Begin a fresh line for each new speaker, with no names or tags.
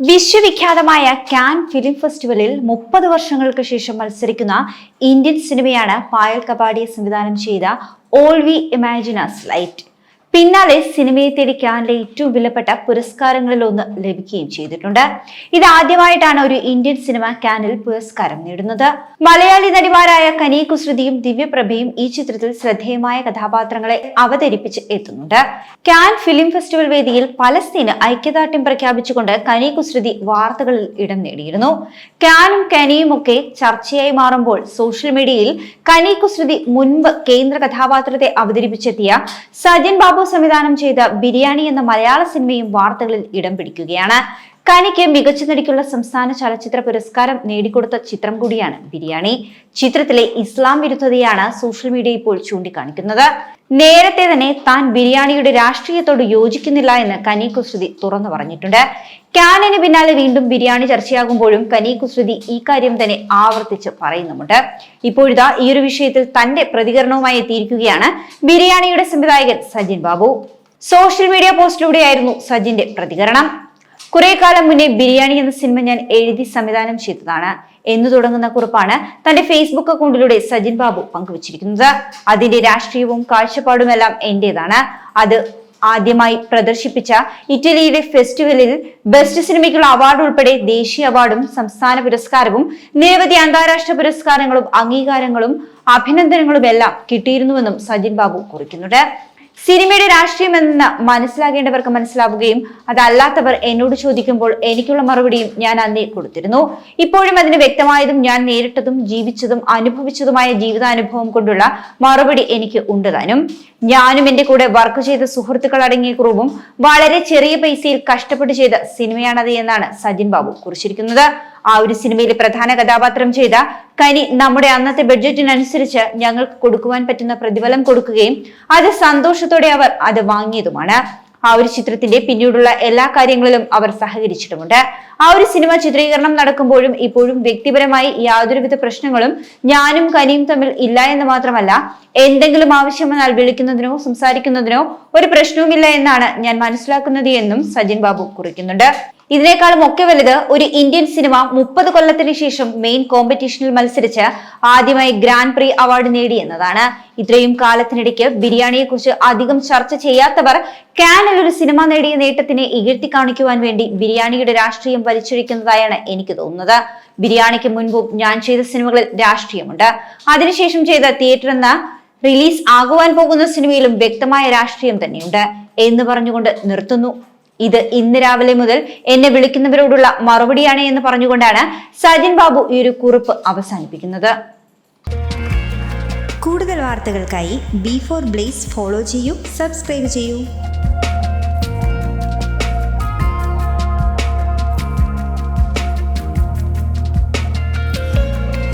വിശ്വവിഖ്യാതമായ Cannes film ഫെസ്റ്റിവലിൽ മുപ്പത് വർഷങ്ങൾക്ക് ശേഷം മത്സരിക്കുന്ന ഇന്ത്യൻ സിനിമയാണ് പായൽ കപാടിയെ സംവിധാനം ചെയ്ത ഓൾ വി ഇമാജിനസ് ലൈറ്റ്. പിന്നാലെ സിനിമയെ തേടി കാനിലെ ഏറ്റവും വിലപ്പെട്ട പുരസ്കാരങ്ങളിൽ ഒന്ന് ലഭിക്കുകയും ചെയ്തിട്ടുണ്ട്. ഇത് ആദ്യമായിട്ടാണ് ഒരു ഇന്ത്യൻ സിനിമ കാനിൽ പുരസ്കാരം നേടുന്നത്. മലയാളി നടിമാരായ കനി കുസൃതിയും ദിവ്യപ്രഭയും ഈ ചിത്രത്തിൽ ശ്രദ്ധേയമായ കഥാപാത്രങ്ങളെ അവതരിപ്പിച്ച് എത്തുന്നുണ്ട്. കാൻ ഫിലിം ഫെസ്റ്റിവൽ വേദിയിൽ പലസ്തീന് ഐക്യദാർഢ്യം പ്രഖ്യാപിച്ചുകൊണ്ട് കനി കുസൃതി വാർത്തകളിൽ ഇടം നേടിയിരുന്നു. കാനും കനിയും ഒക്കെ ചർച്ചയായി മാറുമ്പോൾ സോഷ്യൽ മീഡിയയിൽ കനി കുസൃതി മുൻപ് കേന്ദ്ര കഥാപാത്രത്തെ അവതരിപ്പിച്ചെത്തിയ സജൻ ബാബു സംവിധാനം ചെയ്ത ബിരിയാണി എന്ന മലയാള സിനിമയും വാർത്തകളിൽ ഇടം പിടിക്കുകയാണ്. കനിക്ക് മികച്ച നടിക്കുള്ള സംസ്ഥാന ചലച്ചിത്ര പുരസ്കാരം നേടിക്കൊടുത്ത ചിത്രം കൂടിയാണ് ബിരിയാണി. ചിത്രത്തിലെ ഇസ്ലാം വിരുദ്ധതയാണ് സോഷ്യൽ മീഡിയ ഇപ്പോൾ ചൂണ്ടിക്കാണിക്കുന്നത്. നേരത്തെ തന്നെ താൻ ബിരിയാണിയുടെ രാഷ്ട്രീയത്തോട് യോജിക്കുന്നില്ല എന്ന് കനി കുസൃതി തുറന്നു പറഞ്ഞിട്ടുണ്ട്. കാനിന് പിന്നാലെ വീണ്ടും ബിരിയാണി ചർച്ചയാകുമ്പോഴും കനി കുസൃതി ഈ കാര്യം തന്നെ ആവർത്തിച്ച് പറയുന്നുമുണ്ട്. ഇപ്പോഴിതാ ഈ ഒരു വിഷയത്തിൽ തന്റെ പ്രതികരണവുമായി എത്തിയിരിക്കുകയാണ് ബിരിയാണിയുടെ സംവിധായകൻ സജിൻ ബാബു. സോഷ്യൽ മീഡിയ പോസ്റ്റിലൂടെയായിരുന്നു സജിന്റെ പ്രതികരണം. കുറെ കാലം മുന്നേ ബിരിയാണി എന്ന സിനിമ ഞാൻ എഴുതി സംവിധാനം ചെയ്തതാണ്. എന്നു തുടങ്ങുന്ന കുറിപ്പാണ് തന്റെ ഫേസ്ബുക്ക് അക്കൗണ്ടിലൂടെ സജിൻ ബാബു പങ്കുവച്ചിരിക്കുന്നത്. അതിന്റെ രാഷ്ട്രീയവും കാഴ്ചപ്പാടുമെല്ലാം എന്റേതാണ്. അത് ആദ്യമായി പ്രദർശിപ്പിച്ച ഇറ്റലിയിലെ ഫെസ്റ്റിവലിൽ ബെസ്റ്റ് സിനിമയ്ക്കുള്ള അവാർഡ് ഉൾപ്പെടെ ദേശീയ അവാർഡും സംസ്ഥാന പുരസ്കാരവും നിരവധി അന്താരാഷ്ട്ര പുരസ്കാരങ്ങളും അംഗീകാരങ്ങളും അഭിനന്ദനങ്ങളും എല്ലാം കിട്ടിയിരുന്നുവെന്നും സജിൻ ബാബു കുറിക്കുന്നുണ്ട്. സിനിമയുടെ രാഷ്ട്രീയം എന്ന് മനസ്സിലാകേണ്ടവർക്ക് മനസ്സിലാവുകയും അതല്ലാത്തവർ എന്നോട് ചോദിക്കുമ്പോൾ എനിക്കുള്ള മറുപടിയും ഞാൻ അന്നേ കൊടുത്തിരുന്നു. ഇപ്പോഴും അതിന് വ്യക്തമായതും ഞാൻ നേരിട്ടതും ജീവിച്ചതും അനുഭവിച്ചതുമായ ജീവിതാനുഭവം കൊണ്ടുള്ള മറുപടി എനിക്ക് ഉണ്ട് താനും. ഞാനും എന്റെ കൂടെ വർക്ക് ചെയ്ത സുഹൃത്തുക്കൾ അടങ്ങിയ കുറുവും വളരെ ചെറിയ പൈസയിൽ കഷ്ടപ്പെട്ട് ചെയ്ത സിനിമയാണത് എന്നാണ് സജിൻ ബാബു കുറിച്ചിരിക്കുന്നത്. ആ ഒരു സിനിമയിലെ പ്രധാന കഥാപാത്രം ചെയ്ത കനി നമ്മുടെ അന്നത്തെ ബഡ്ജറ്റിനനുസരിച്ച് ഞങ്ങൾക്ക് കൊടുക്കുവാൻ പറ്റുന്ന പ്രതിഫലം കൊടുക്കുകയും അത് സന്തോഷത്തോടെ അവർ അത് വാങ്ങിയതുമാണ്. ആ ഒരു ചിത്രത്തിന്റെ പിന്നീടുള്ള എല്ലാ കാര്യങ്ങളിലും അവർ സഹകരിച്ചിട്ടുമുണ്ട്. ആ ഒരു സിനിമ ചിത്രീകരണം നടക്കുമ്പോഴും ഇപ്പോഴും വ്യക്തിപരമായി യാതൊരുവിധ പ്രശ്നങ്ങളും ഞാനും കനിയും തമ്മിൽ ഇല്ല എന്ന് മാത്രമല്ല എന്തെങ്കിലും ആവശ്യം വന്നാൽ വിളിക്കുന്നതിനോ സംസാരിക്കുന്നതിനോ ഒരു പ്രശ്നവുമില്ല എന്നാണ് ഞാൻ മനസ്സിലാക്കുന്നത് എന്നും സജിൻ ബാബു കുറിക്കുന്നുണ്ട്. ഇതിനേക്കാളും ഒക്കെ വലുത് ഒരു ഇന്ത്യൻ സിനിമ മുപ്പത് കൊല്ലത്തിന് ശേഷം മെയിൻ കോമ്പറ്റീഷനിൽ മത്സരിച്ച് ആദ്യമായി ഗ്രാൻഡ് പ്രീ അവാർഡ് നേടി എന്നതാണ്. ഇത്രയും കാലത്തിനിടയ്ക്ക് ബിരിയാണിയെ കുറിച്ച് അധികം ചർച്ച ചെയ്യാത്തവർ കാനിൽ ഒരു സിനിമ നേടിയ നേട്ടത്തിനെ ഇകഴ്ത്തി കാണിക്കുവാൻ വേണ്ടി ബിരിയാണിയുടെ രാഷ്ട്രീയം വലിച്ചൊഴിക്കുന്നതായാണ് എനിക്ക് തോന്നുന്നത്. ബിരിയാണിക്ക് മുൻപും ഞാൻ ചെയ്ത സിനിമകളിൽ രാഷ്ട്രീയമുണ്ട്. അതിനുശേഷം ചെയ്ത തിയേറ്റർ എന്ന റിലീസ് ആകുവാൻ പോകുന്ന സിനിമയിലും വ്യക്തമായ രാഷ്ട്രീയം തന്നെയുണ്ട് എന്ന് പറഞ്ഞുകൊണ്ട് നിർത്തുന്നു. ഇത് ഇന്ന് രാവിലെ മുതൽ എന്നെ വിളിക്കുന്നവരോടുള്ള മറുപടിയാണ് എന്ന് പറഞ്ഞുകൊണ്ടാണ് സജിൻ ബാബു ഈ ഒരു കുറിപ്പ് അവസാനിപ്പിക്കുന്നത്.
കൂടുതൽ വാർത്തകൾക്കായി ബി ഫോർ ബ്ലേസ് ഫോളോ ചെയ്യൂ സബ്സ്ക്രൈബ് ചെയ്യൂ.